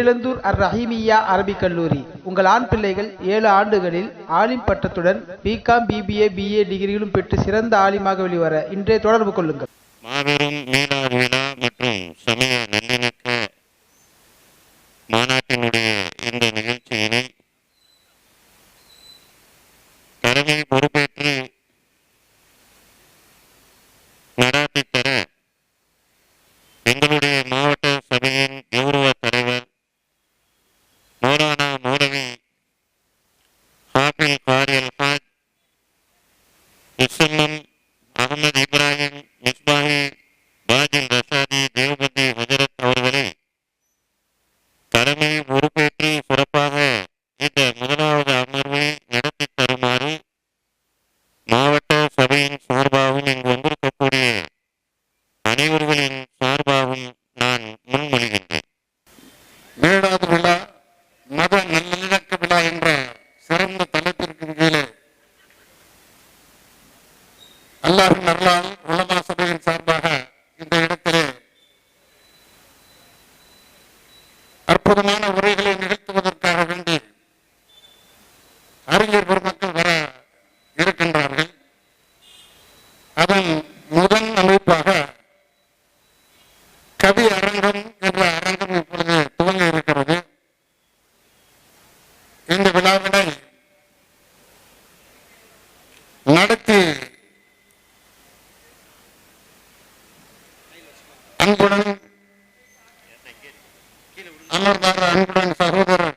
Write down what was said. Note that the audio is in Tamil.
தேரிழந்தூர் அர் ரஹீமியா அரபிக் கல்லூரி. உங்கள் ஆண் பிள்ளைகள் ஏழு ஆண்டுகளில் ஆலிம் பட்டத்துடன் பிகாம் பிபிஏ பிஏ டிகிரிகளும் பெற்று சிறந்த ஆலிமாக வெளிவர இன்றே தொடர்பு கொள்ளுங்கள். மாபெரும் மீனா விழா மற்றும் சமய நல்லிணக்க மாநாட்டினுடைய இந்த நிகழ்ச்சியினை தலைமை பொறுப்பு முகமது இப்ராஹிம் மிஸ்பாஹி பாஜில் ரசாதி தேவபதி ஹஜரத் அவர்களை. தலைமை பொறுப்பேற்று சிறப்பாக இந்த முதலாவது அமர்வை நடத்தி தருமாறு மாவட்ட சபையின் சார்பாகவும் இங்கு வந்திருக்கக்கூடிய அனைவர்களின் சார்பாகவும் நான் முன்மொழிகின்றேன். ஏழாவது விழா மத நல்லிணக்க விழா என்ற சிறந்த அல்லாஹின் அருளால் உலமா சபையின் சார்பாக இந்த இடத்திலே அற்புதமான உரைகளை நிகழ்த்துவதற்காக வேண்டி அறிஞர் பெருமக்கள் வர இருக்கின்றார்கள். அதன் முதன் அமைப்பாக கவி அரங்கம் என்ற அரங்கம் இப்பொழுது துவங்க இருக்கிறது. இந்த விழாவினை அன்புடன் அன்பார்ந்த அன்புடன் சகோதரர்